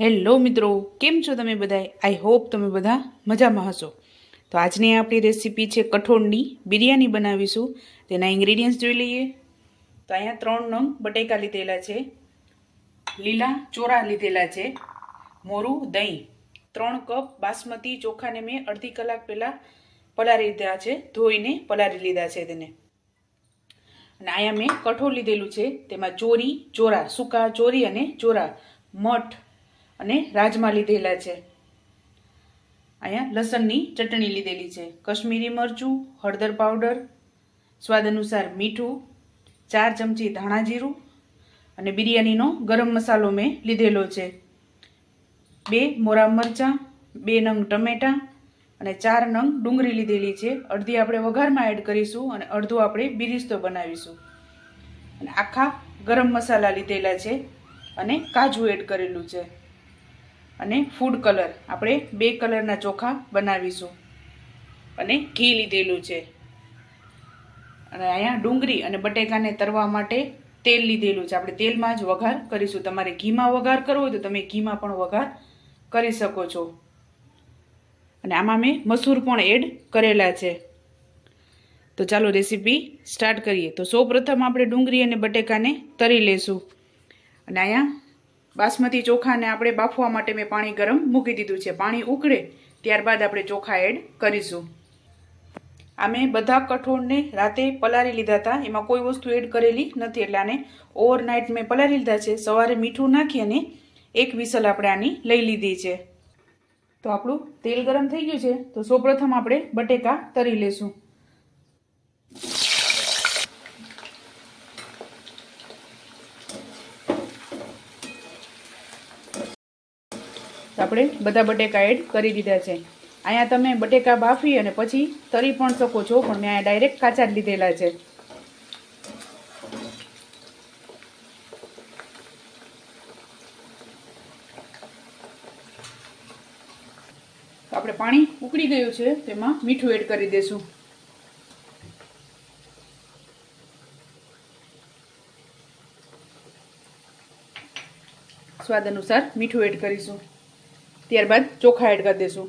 Hello મિત્રો, કેમ છો તમે બધા આઈ હોપ તમે બધા મજામાં હશો. તો આજની આપણી રેસીપી છે કઠોળની, બિરયાની બનાવીશું. તેના ઇન્ગ્રીડિયન્ટ્સ જોઈ લઈએ. તો અહીંયા ત્રણ નંગ બટેકા લીધેલા છે, લીલા ચોરા લીધેલા છે, મોરું, દહીં, ત્રણ કપ બાસમતી ચોખાને મેં અડધી કલાક પહેલાં પલાળી લીધા છે, ધોઈને પલાળી લીધા છે તેને. અને અહીંયા મેં કઠોળ લીધેલું છે, તેમાં ચોરી, ચોરા, સૂકા ચોરી અને ચોરા, મઠ અને રાજમા લીધેલા છે. અહીંયા લસણની ચટણી લીધેલી છે. કશ્મીરી મરચું, હળદર પાવડર, સ્વાદ અનુસાર મીઠું, ચાર ચમચી ધાણા જીરું અને બિરયાનીનો ગરમ મસાલો મેં લીધેલો છે. બે મોરા મરચાં, બે નંગ ટમેટાં અને ચાર નંગ ડુંગળી લીધેલી છે. અડધી આપણે વઘારમાં એડ કરીશું અને અડધું આપણે બિરિસ્તો બનાવીશું. અને આખા ગરમ મસાલા લીધેલા છે અને કાજુ એડ કરેલું છે. અને ફૂડ કલર આપણે બે કલરના ચોખા બનાવીશું. અને ઘી લીધેલું છે. અને અહીંયા ડુંગળી અને બટેકાને તરવા માટે તેલ લીધેલું છે. આપણે તેલમાં જ વઘાર કરીશું. તમારે ઘીમાં વઘાર કરવો હોય તો તમે ઘીમાં પણ વઘાર કરી શકો છો. અને આમાં મેં મસૂર પણ એડ કરેલા છે. તો ચાલો રેસીપી સ્ટાર્ટ કરીએ. તો સૌપ્રથમ આપણે ડુંગળી અને બટેકાને તરી લેશું. અને અહીંયા બાસમતી ચોખાને આપણે બાફવા માટે મેં પાણી ગરમ મૂકી દીધું છે. પાણી ઉકળે ત્યારબાદ આપણે ચોખા એડ કરીશું. આ મેં બધા કઠોળને રાતે પલાળી લીધા હતા. એમાં કોઈ વસ્તુ એડ કરેલી નથી એટલે આને ઓવરનાઇટ મેં પલાળી લીધા છે. સવારે મીઠું નાખી અને એક વિસલ આપણે આની લઈ લીધી છે. તો આપણું તેલ ગરમ થઈ ગયું છે. તો સૌપ્રથમ આપણે બટેકા તરી લેશું. તો આપણે બધા બટેકા એડ કરી દીધા છે. અહીંયા તમે બટેકા બાફી અને પછી તરી પણ શકો છો, પણ મેં અહીંયા ડાયરેક્ટ કાચા જ લીધેલા છે. આપણે પાણી ઉકળી ગયું છે તેમાં મીઠું એડ કરી દેશું. સ્વાદ અનુસાર મીઠું એડ કરીશું. ત્યારબાદ ચોખા એડ કરી દઈશું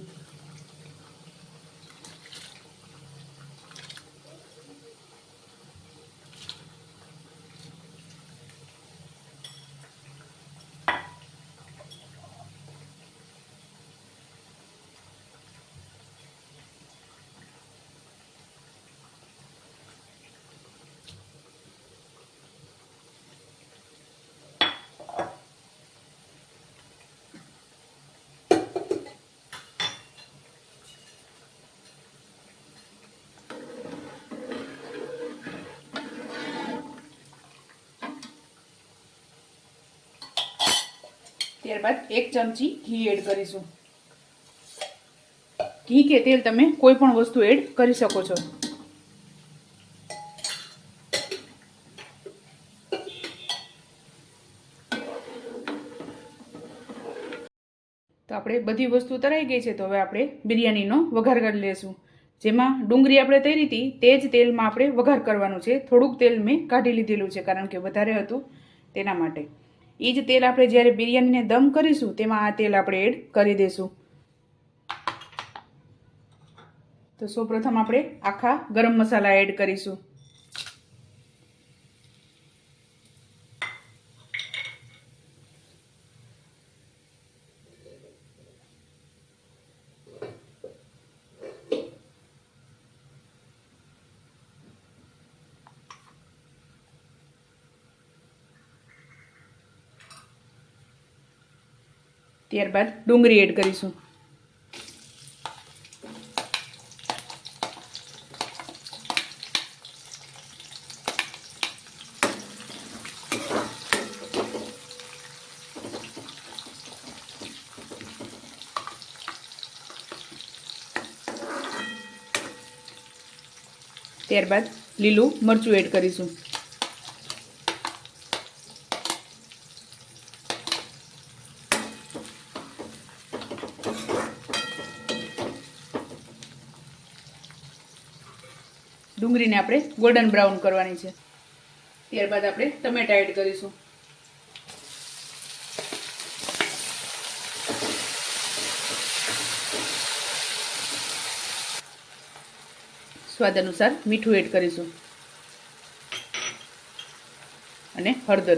ત્યારબાદ એક ચમચી ઘી એડ કરીશું. ઘી કે તેલ તમે કોઈ પણ વસ્તુ એડ કરી શકો છો. તો આપણે બધી વસ્તુ તરાઈ ગઈ છે, તો હવે આપણે બિરયાનીનો વઘાર કરી લેશું. જેમાં ડુંગળી આપણે તરી હતી, તે જ તેલમાં આપણે વઘાર કરવાનું છે. થોડુંક તેલ મેં કાઢી લીધેલું છે, કારણ કે વધારે હતું તેના માટે. એ જ તેલ આપણે જ્યારે બિરયાનીને દમ કરીશું, તેમાં આ તેલ આપણે એડ કરી દઈશું તો સૌપ્રથમ આપણે આખા ગરમ મસાલા એડ કરીશું. ત્યારબાદ ડુંગળી એડ કરીશું. ત્યારબાદ લીલું મરચું એડ કરીશું. ડુંગળીને આપણે ગોલ્ડન બ્રાઉન કરવાની છે. ત્યારબાદ આપણે ટમેટા એડ કરીશું. સ્વાદ અનુસાર મીઠું એડ કરીશું. અને હળદર.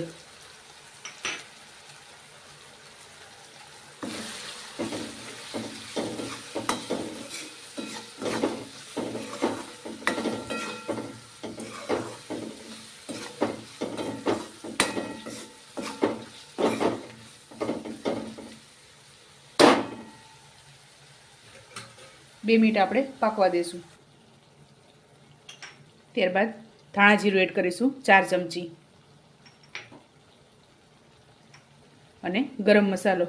બે મિનિટ આપણે પાકવા દઈશું ત્યારબાદ ધાણા જીરું એડ કરીશું, ચાર ચમચી. અને ગરમ મસાલો.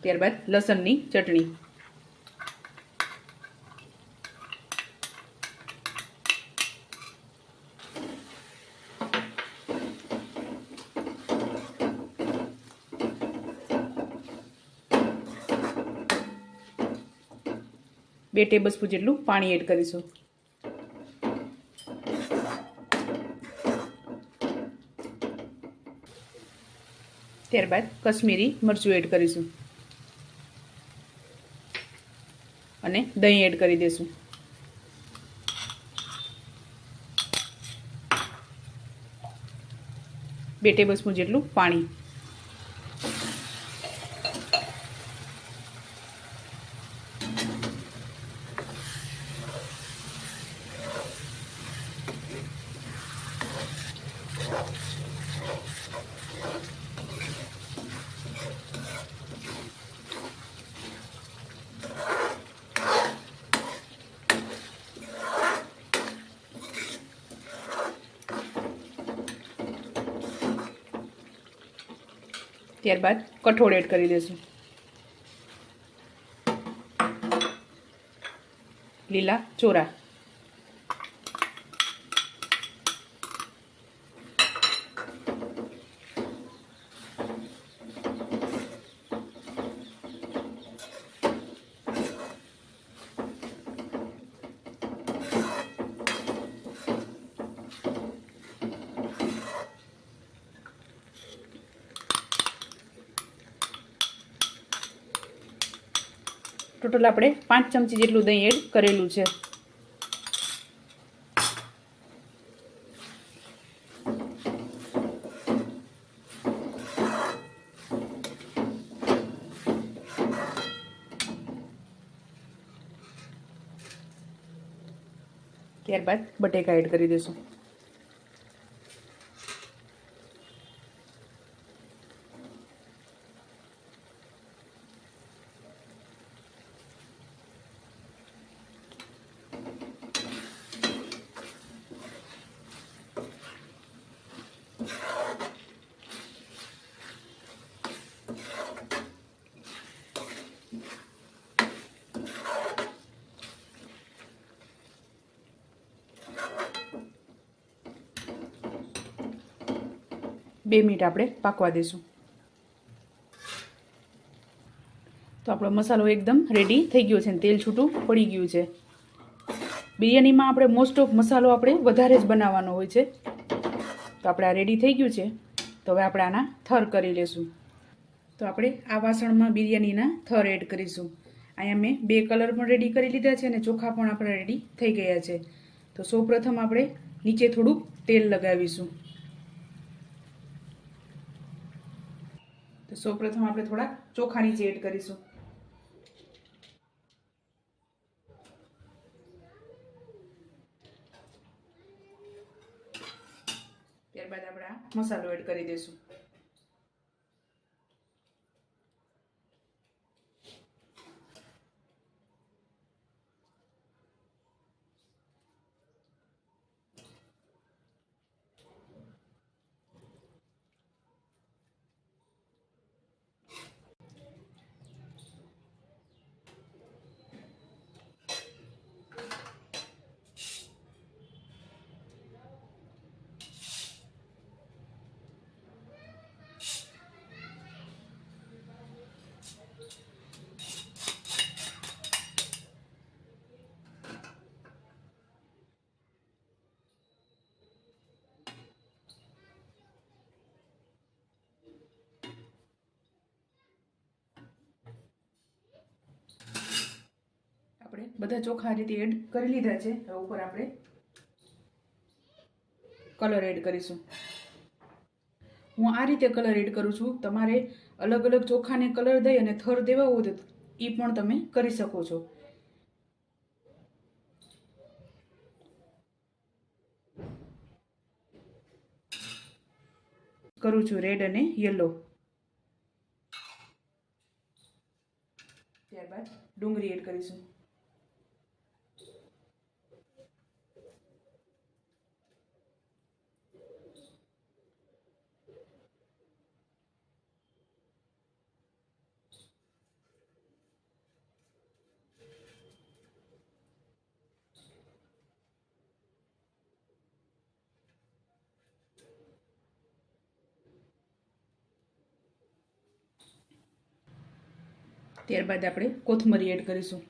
ત્યારબાદ લસણની ચટણી. બે ટેબલ જેટલું પાણી એડ કરીશું. ત્યારબાદ કશ્મીરી મરચું એડ કરીશું. અને દહીં એડ કરી દઈશું બે ટેબલ જેટલું પાણી. ત્યારબાદ કઠોળ એડ કરી દઈશું લીલા ચોરા. ટોટલ આપણે પાંચ ચમચી જેટલું દહીં એડ કરેલું છે. ત્યારબાદ બટેકા એડ કરી દઈશું. બે મિનિટ આપણે પાકવા દઈશું તો આપણો મસાલો એકદમ રેડી થઈ ગયો છે અને તેલ છૂટું પડી ગયું છે. બિરયાનીમાં આપણે મોસ્ટ ઓફ મસાલો આપણે વધારે જ બનાવવાનો હોય છે. તો આપણે આ રેડી થઈ ગયું છે. તો હવે આપણે આના થર કરી લેશું. તો આપણે આ વાસણમાં બિરયાનીના થર એડ કરીશું. અહીંયા મેં બે કલર પણ રેડી કરી લીધા છે અને ચોખા પણ આપણા રેડી થઈ ગયા છે. તો સૌપ્રથમ આપણે નીચે થોડુંક તેલ લગાવીશું. તો સૌપ્રથમ આપણે થોડા ચોખા નીચે એડ કરીશું. ત્યારબાદ આપણે આ મસાલો એડ કરી દઈશું. બધા ચોખા રીતે એડ કરી લીધા છે, હવે ઉપર આપણે કલર એડ કરીશું. હું આ રીતે કલર એડ કરું છું, તમારે અલગ અલગ ચોખાને કલર દઈ અને થર દેવા હોય તો એ પણ તમે કરી શકો છો. કરું છું રેડ અને યલો ત્યારબાદ ડુંગળી એડ કરીશું. ત્યારબાદ આપણે કોથમરી એડ કરીશું.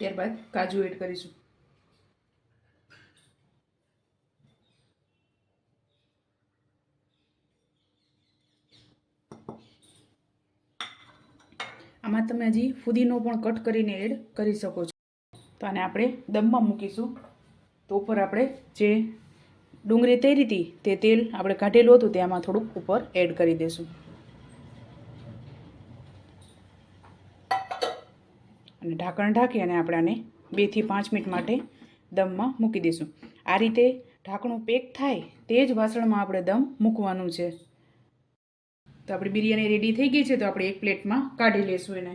ત્યારબાદ કાજુ એડ કરીશું. આમાં તમે હજી ફુદીનો પણ કટ કરીને એડ કરી શકો છો. તો આને આપણે દમમાં મૂકીશું. તો ઉપર આપણે જે ડુંગળી તૈરી હતી તે તેલ આપણે કાઢેલું હતું તે આમાં થોડુંક ઉપર એડ કરી દઈશું અને ઢાંકણ ઢાંકી અને આપણે આને બેથી પાંચ મિનિટ માટે દમમાં મૂકી દઈશું આ રીતે ઢાંકણું પેક થાય તે જ વાસણમાં આપણે દમ મૂકવાનું છે. તો આપણી બિરયાની રેડી થઈ ગઈ છે તો આપણે એક પ્લેટમાં કાઢી લઈશું એને.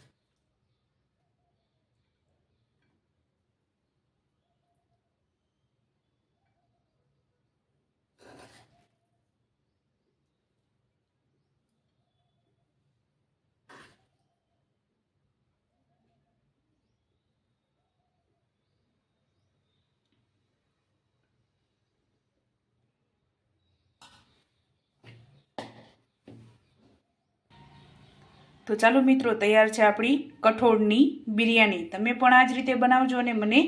તો ચાલો મિત્રો, તૈયાર છે આપણી કઠોળની બિરયાની. તમે પણ આ જ રીતે બનાવજો અને મને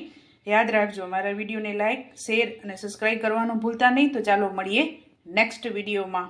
યાદ રાખજો. મારા વિડીયોને લાઇક શેર અને સબસ્ક્રાઈબ કરવાનું ભૂલતા નહીં. તો ચાલો મળીએ નેક્સ્ટ વિડીયોમાં.